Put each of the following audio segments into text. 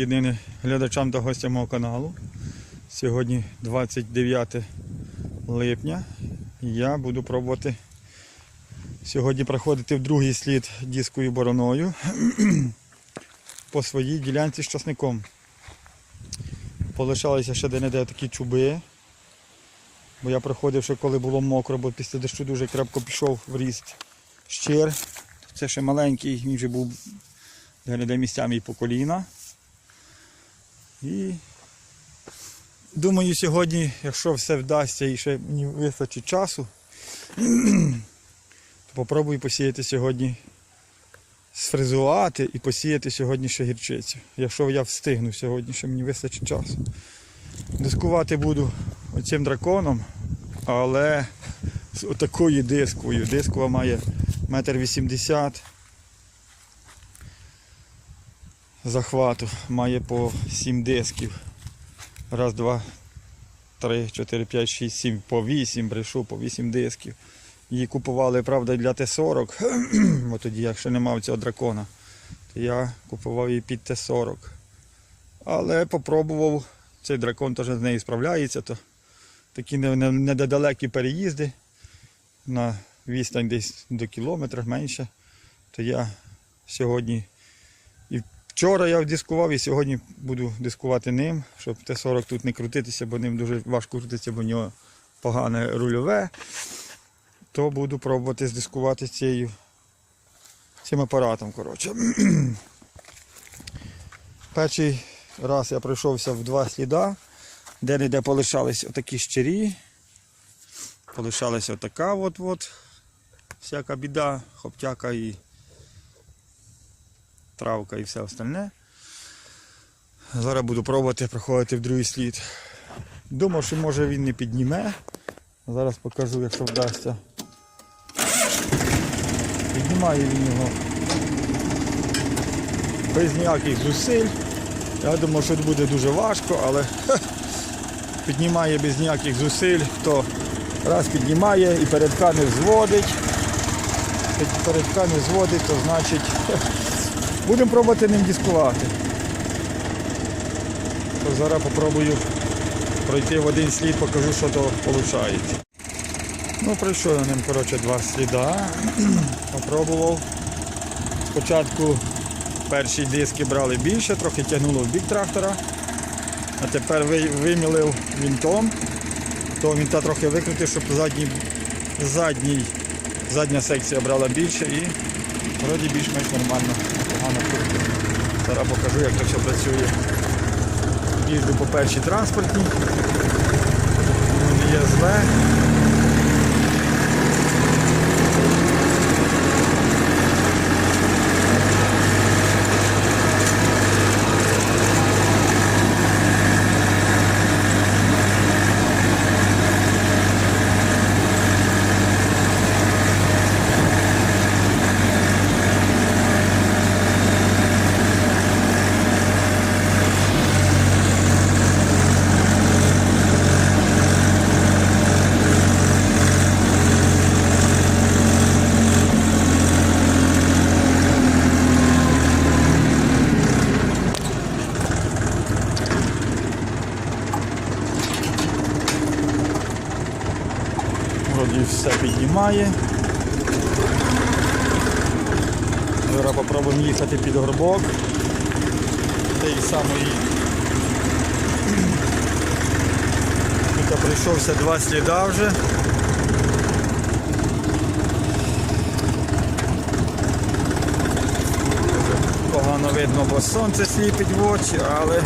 Єдиний глядачам та гостям мого каналу. Сьогодні 29 липня. Я буду пробувати сьогодні проходити в другий слід дискою бороною по своїй ділянці з часником. Полишалися ще де-не-де такі чуби. Бо я проходив ще коли було мокро, бо після дощу дуже крепко пішов в ріст щир. Це ще маленький, він вже був де-не-де місцями і по коліна. І думаю, сьогодні, якщо все вдасться і ще мені вистачить часу, то попробую посіяти сьогодні, сфрезувати і посіяти сьогодні ще гірчицю. Якщо я встигну сьогодні, ще мені вистачить часу. Дискувати буду оцим драконом, але з отакою дискою. Дискова має метр вісімдесят захвату. Має по 7 дисків. Раз, два, три, чотири, п'ять, шість, сім, по 8 брешу, по 8 дисків. Її купували, правда, для Т-40, бо тоді я ще не мав цього дракона, то я купував її під Т-40. Але попробував, цей дракон теж з нею справляється, то такі не- не- недалекі переїзди на відстань десь до кілометра менше. То я сьогодні вчора я дискував і сьогодні буду дискувати ним, щоб Т-40 тут не крутитися, бо ним дуже важко крутитися, бо в нього погане рульове. То буду пробувати здискувати цією, цим апаратом. коротше. Перший раз я пройшовся в два сліда, де-не-де полишались отакі щирі. Полишалася отака от, от всяка біда, хоптяка і травка і все остальне. Зараз буду пробувати проходити в другий слід. Думав, що може він не підніме. Зараз покажу, якщо вдасться. Піднімає він його без ніяких зусиль. Я думав, що буде дуже важко, але піднімає без ніяких зусиль, то раз піднімає і передка не взводить. Як передка не зводить, то значить будемо пробувати ним дискувати. То зараз попробую пройти в один слід, покажу, що то виходить. Ну, пройшов я ним коротше, два сліда. Попробував. Спочатку перші диски брали більше, трохи тягнуло в бік трактора. А тепер вимілив вінтом, то вінта трохи викрутив, щоб задній, задній, задня секція брала більше і вроді більш-менш нормально, погано тут. Зараз покажу, як це все працює. Їжджу по першій транспортній. Є зле. Вроді все піднімає. Зараз попробуємо під горбок. Той самий. Тут прийшовся два сліда вже. Погано видно, бо сонце сліпить в очі, але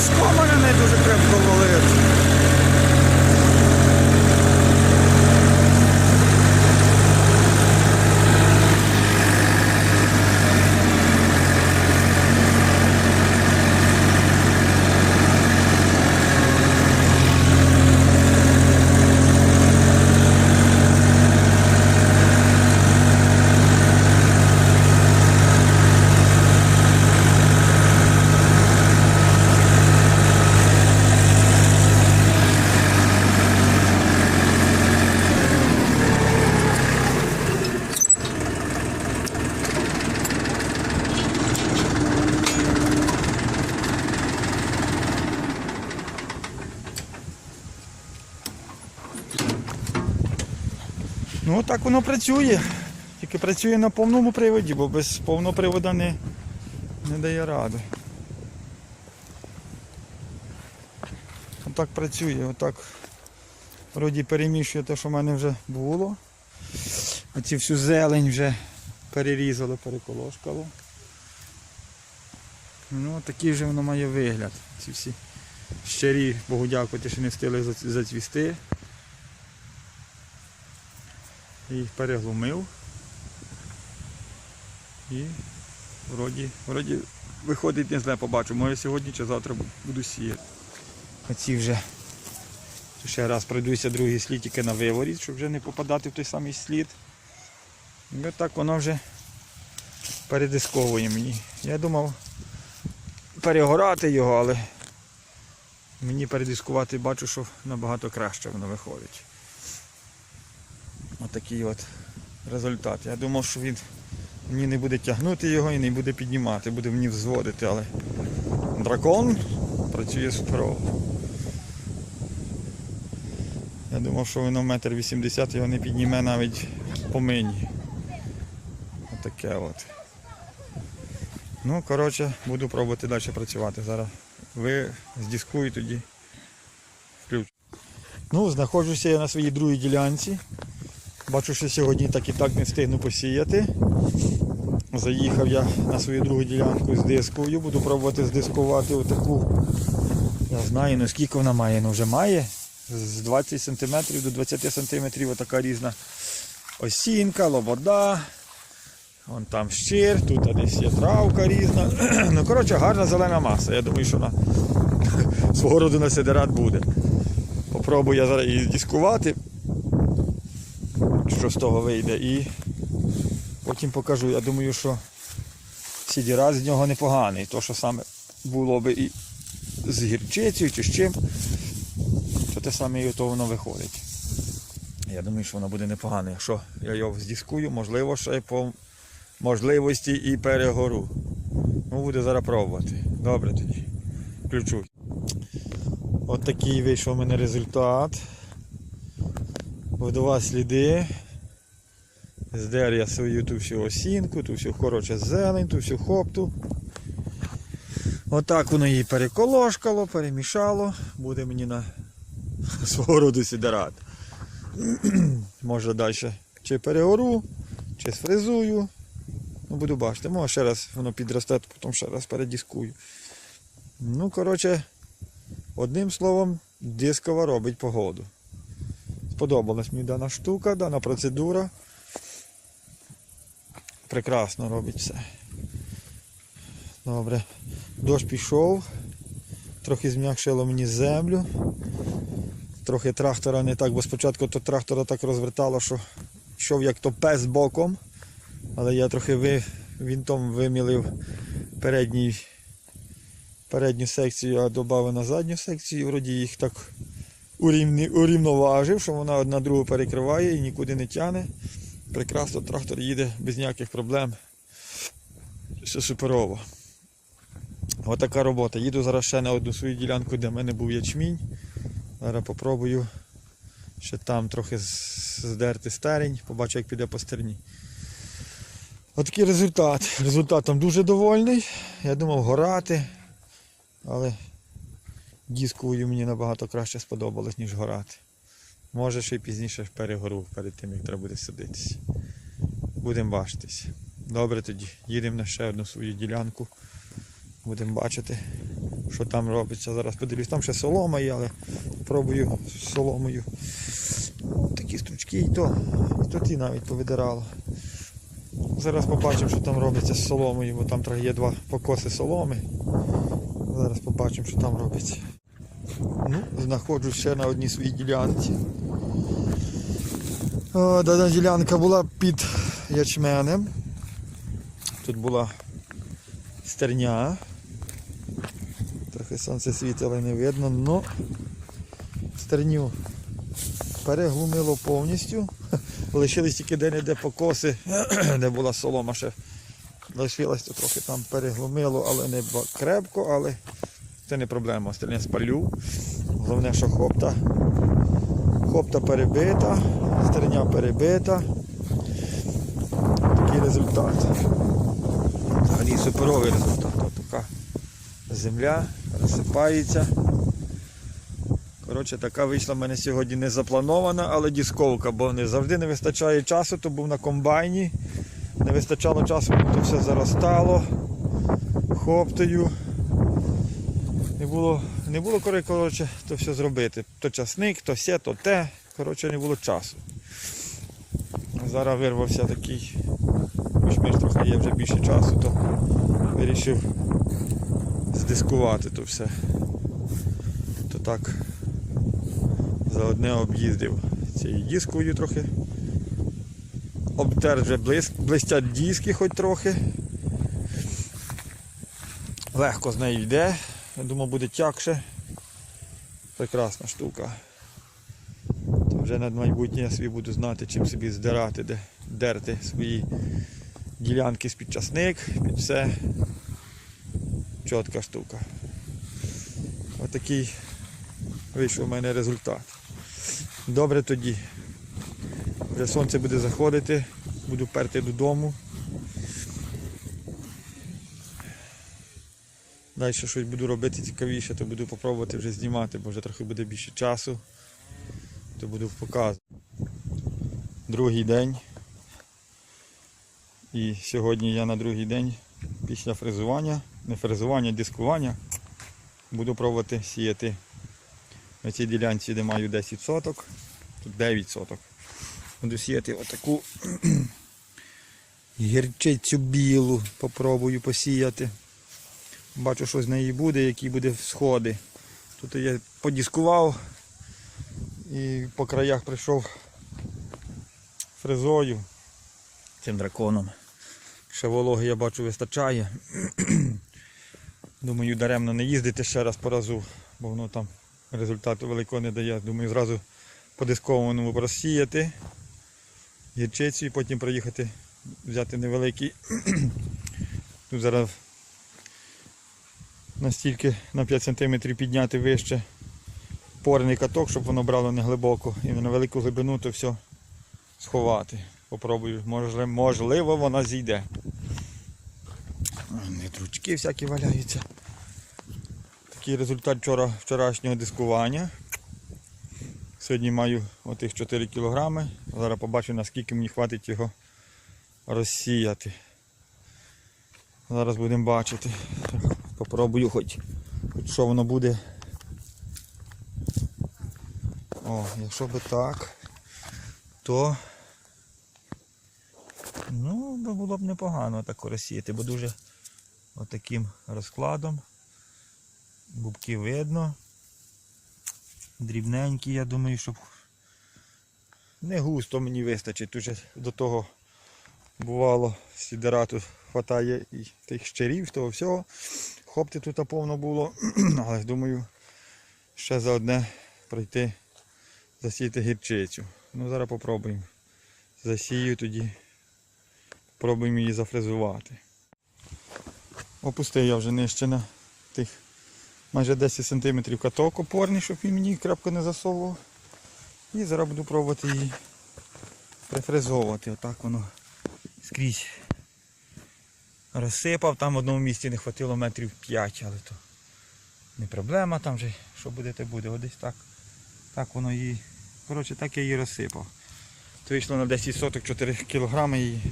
Ліжко мене не дуже крепко валить. Ну так воно працює. Тільки працює на повному приводі, бо без повного приводу не, не дає ради. Отак працює, отак вроді перемішує те, що в мене вже було. Оці всю зелень вже перерізало, переколошкало. Ну, такий вже воно має вигляд. Ці всі щирі, Богу дякувати, що не встигли зацвісти. Їх переглумив. І вроді, вроді виходить не зле побачу. Може сьогодні чи завтра буду сіяти. Оці вже ще раз пройдуся другий слід тільки на виворіт, щоб вже не попадати в той самий слід. І отак воно вже передисковує мені. Я думав перегорати його, але мені передискувати бачу, що набагато краще воно виходить. Отакий от результат. Я думав, що він мені не буде тягнути його і не буде піднімати, буде мені взводити, але дракон працює суперово. Я думав, що воно метр вісімдесят його не підніме навіть по мені. Отаке от. Ну, коротше, буду пробувати далі працювати. Зараз ви здискую тоді включу. Ну, знаходжуся я на своїй другій ділянці. Бачу, що сьогодні так і так не встигну посіяти. Заїхав я на свою другу ділянку з дискою. Буду пробувати здискувати отаку. Я знаю, ну скільки вона має, ну вже має. З 20 см до 20 см отака різна осінка, лобода. Вон там щир, тут десь є травка різна. ну, коротше, гарна зелена маса. Я думаю, що на свого роду на сидерат буде. Попробую я зараз її дискувати, що з того вийде. І потім покажу. Я думаю, що сідірат з нього непоганий. То, що саме було би і з гірчицею чи з чим, то те саме і то воно виходить. Я думаю, що воно буде непогане. Якщо я його здискую, можливо, ще й по можливості і перегору. Ну, буде зараз пробувати. Добре тоді. Включусь. От такий вийшов у мене результат. Водова сліди. Здер я свою ту всю осінку, ту всю коротше зелень, ту всю хопту. Отак воно її переколошкало, перемішало. Буде мені на свого роду сідерат. Може далі чи перегору, чи сфрезую. Ну, буду бачити. Може ще раз воно підросте, потім ще раз передіскую. Ну, коротше, одним словом, дискова робить погоду. Сподобалась мені дана штука, дана процедура. Прекрасно робить все. Добре. Дощ пішов, трохи зм'якшило мені землю. Трохи трактора не так, бо спочатку то трактора так розвертало, що йшов як то пес боком. Але я трохи ви, вінтом вимілив передній, передню секцію, а додав на задню секцію. Вроді їх так урівноважив, що вона одна другу перекриває і нікуди не тягне. Прекрасно трактор їде без ніяких проблем. Все суперово. Отака робота. Їду зараз ще на одну свою ділянку, де в мене був ячмінь. Зараз попробую ще там трохи здерти стерень, побачу, як піде по стерні. Отакий результат. Результатом дуже довольний. Я думав горати, але дісковою мені набагато краще сподобалось, ніж горати. Може ще й пізніше перегору перед тим, як треба буде садитися. Будемо бачитись. Добре тоді. Їдемо на ще одну свою ділянку. Будемо бачити, що там робиться. Зараз подивлюсь, там ще солома є, але пробую з соломою. Такі стручки і то, і то ті навіть повидирало. Зараз побачимо, що там робиться з соломою, бо там є два покоси соломи. Зараз побачимо, що там робиться. Ну, ще на одній своїй ділянці. Дана ділянка була під ячменем. Тут була стерня. Трохи сонце світить, але не видно, но стерню переглумило повністю. Лишились тільки де-не-де покоси, де була солома ще. Лишилось то трохи там переглумило, але не крепко, але це не проблема. Остальне спалю. Головне, що хопта Хопта перебита, стерня перебита. Такий результат. Взагалі суперовий результат. Ось така земля розсипається. Коротше, така вийшла в мене сьогодні не запланована, але дісковка, бо не завжди не вистачає часу, то був на комбайні. Не вистачало часу, то все заростало хоптою. Не було, не було коротше, то все зробити. То часник, то все, то те. Коротше, не було часу. Зараз вирвався такий, ж трохи є вже більше часу, то вирішив здискувати то все. То так за одне об'їздив цією дискою трохи. Обтер вже блистять диски хоч трохи. Легко з нею йде. Я думав буде тягше. Прекрасна штука. То вже на майбутнє я собі буду знати, чим собі здирати, де дерти свої ділянки з під часник, під все. Чітка штука. Отакий вийшов у мене результат. Добре тоді. Вже сонце буде заходити, буду перти додому. Далі щось буду робити цікавіше, то буду спробувати вже знімати, бо вже трохи буде більше часу, то буду показувати. Другий день. І сьогодні я на другий день після фрезування, не фрезування, дискування, буду пробувати сіяти на цій ділянці, де маю 10 соток, тут 9 соток. Буду сіяти отаку гірчицю білу, попробую посіяти. Бачу, що з неї буде, які буде сходи. Тут я подіскував і по краях прийшов фрезою цим драконом. Ще вологи я бачу вистачає. Думаю, даремно не їздити ще раз по разу, бо воно там результату великого не дає. Думаю, зразу по дискованому просіяти гірчицю і потім проїхати, взяти невеликий. Тут зараз настільки на 5 см підняти вище порний каток, щоб воно брало не глибоко і на велику глибину то все сховати. Попробую, можливо, вона зійде. Не ручки всякі валяються. Такий результат вчора, вчорашнього дискування. Сьогодні маю отих 4 кг. Зараз побачу наскільки мені хватить його розсіяти. Зараз будемо бачити. Попробую хоч, хоч що воно буде. О, якщо би так, то ну, було б непогано так розсіяти, бо дуже отаким розкладом. Бубки видно. Дрібненькі, я думаю, щоб не густо мені вистачить. Тут до того бувало сідерату хватає і тих щирів, того всього. Хопти тут повно було, але думаю, ще за одне пройти засіяти гірчицю. Ну зараз попробуємо. Засію тоді, спробуємо її зафрезувати. Опустив я вже нижче на тих майже 10 см каток опорний, щоб він мені крапко не засовував. І зараз буду пробувати її прифрезовувати. Отак воно скрізь розсипав, там в одному місці не хватило метрів 5, але то не проблема, там же що буде, те буде. Ось так. Так воно її. Коротше, так я її розсипав. То вийшло на 10 соток 4 кг її.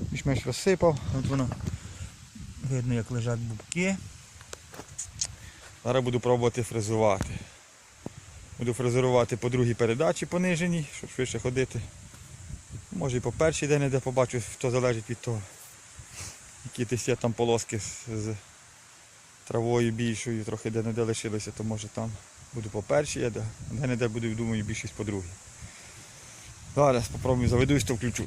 Більш-менш розсипав. От воно видно як лежать бубки. Зараз буду пробувати фрезувати. Буду фрезерувати по другій передачі пониженій, щоб швидше ходити. Може і по першій день де побачу, то залежить від того. Які десь є там полоски з, травою більшою, трохи де-не-де лишилося, то може там буду по першій, а де- де-не-де буду, думаю, більшість по другій. Зараз спробую заведусь, то включу.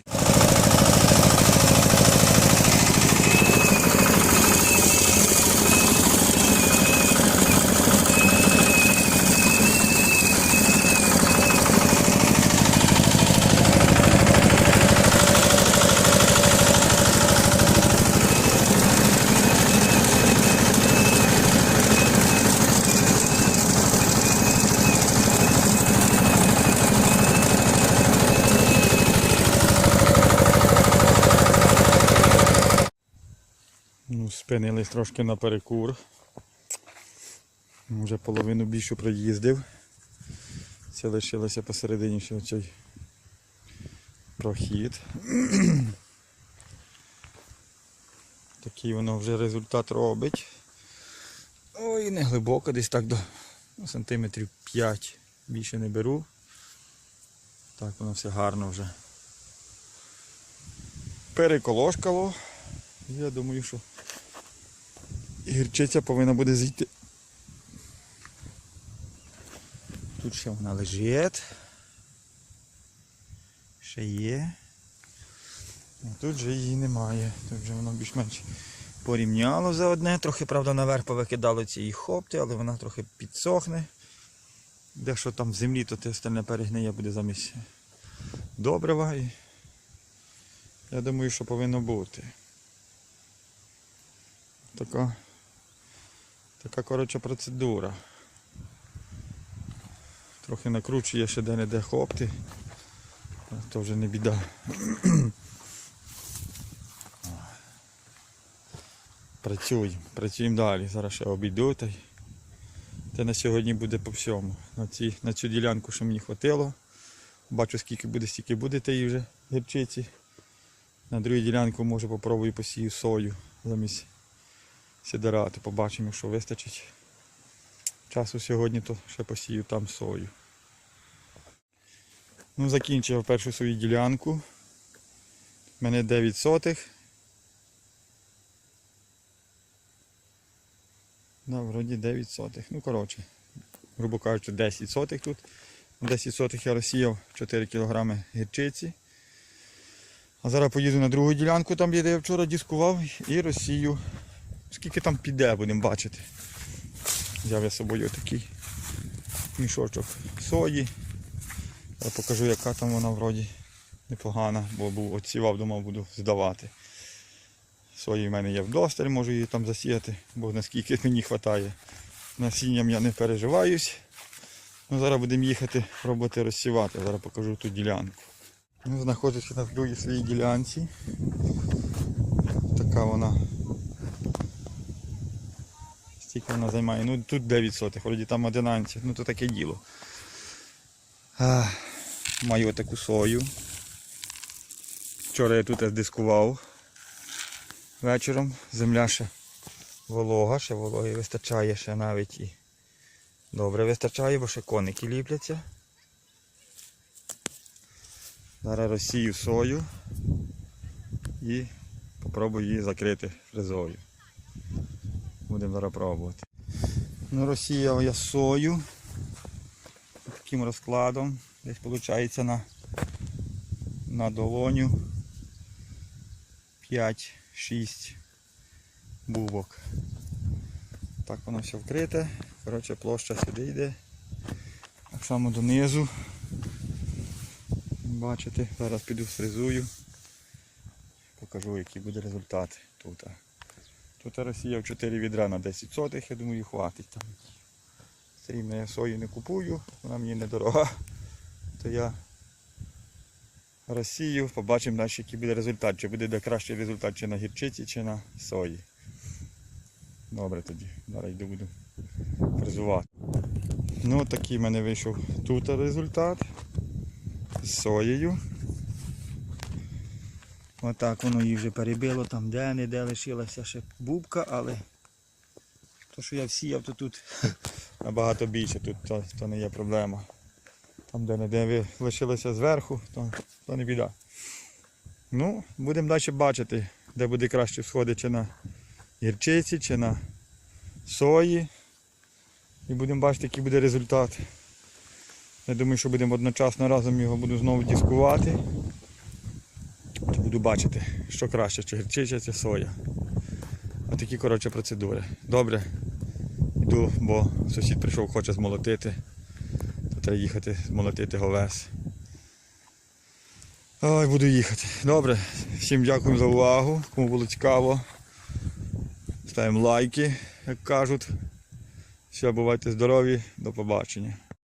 Спинились трошки на перекур. Вже половину більшу проїздив. Це лишилося посередині ще цей прохід. Такий воно вже результат робить. Ой, не глибоко, десь так до сантиметрів 5 більше не беру. Так воно все гарно вже. Переколошкало. Я думаю, що гірчиця повинна буде зійти. Тут ще вона лежить. Ще є. А тут же її немає. Тут вже воно більш-менш порівняло за одне. Трохи, правда, наверх повикидало ці хопти, але вона трохи підсохне. Дещо там в землі, то те остальне перегниє буде замість добрива. І я думаю, що повинно бути. Така, така коротша процедура. Трохи накручує ще де-не-де хопти. То вже не біда. Працюємо, працюємо далі. Зараз ще обійду та на сьогодні буде по всьому. На, ці, на цю ділянку, що мені хватило. Бачу скільки буде, стільки буде тієї вже гірчиці. На другу ділянку може попробую посію сою замість сідерати. Побачимо, що вистачить. Часу сьогодні, то ще посію там сою. Ну, закінчив першу свою ділянку. У мене 9 сотих. Да, вроді 9 сотих. Ну, коротше, грубо кажучи, 10 сотих тут. 10 сотих я розсіяв 4 кг гірчиці. А зараз поїду на другу ділянку, там де я вчора дискував, і розсію. Скільки там піде, будемо бачити. Взяв я з собою такий мішочок сої. Я покажу, яка там вона вроді непогана, бо був отсівав, думав, буду здавати. Сої в мене є вдосталь, можу її там засіяти, бо наскільки мені вистачає. Насінням я не переживаюсь. Ну, зараз будемо їхати пробувати розсівати. Зараз покажу ту ділянку. Ну, знаходжуся на другій своїй ділянці. Така вона. Вона займає. Ну тут 9 сотих, вроді там 11, ну то таке діло. А, маю таку сою. Вчора я тут дискував вечором. Земля ще волога, ще вологи вистачає ще навіть і добре вистачає, бо ще коники ліпляться. Зараз розсію сою і попробую її закрити фрезою. Будемо зараз пробувати. Ну, розсіяв я сою таким розкладом. Десь виходить на, на долоню 5-6 бубок. Так воно все вкрите. Коротше, площа сюди йде. Так само донизу. Бачите, зараз піду фрезую. Покажу, який буде результат тут. Тут розсіяв 4 відра на 10 сотих, я думаю, хватить там. Все рівно я сою не купую, вона мені недорога. То я розсію, побачимо далі, який буде результат. Чи буде кращий результат чи на гірчиці, чи на сої. Добре тоді, зараз йду буду фрезувати. Ну такий в мене вийшов тут результат з соєю. Отак воно її вже перебило, там де-не-де лишилася ще бубка, але то, що я всіяв, то тут набагато більше, тут то, то не є проблема. Там де-не-де лишилося зверху, то, то не біда. Ну, будемо далі бачити, де буде краще сходити, чи на гірчиці, чи на сої. І будемо бачити, який буде результат. Я думаю, що будемо одночасно разом його буду знову дискувати. Буду бачити, що краще, чи гірчиця, чи соя. Отакі, коротше, процедури. Добре. Йду, бо сусід прийшов, хоче змолотити. То треба їхати, змолотити говес. Ой, буду їхати. Добре. Всім дякую за увагу. Кому було цікаво. Ставимо лайки, як кажуть. Все, бувайте здорові, до побачення.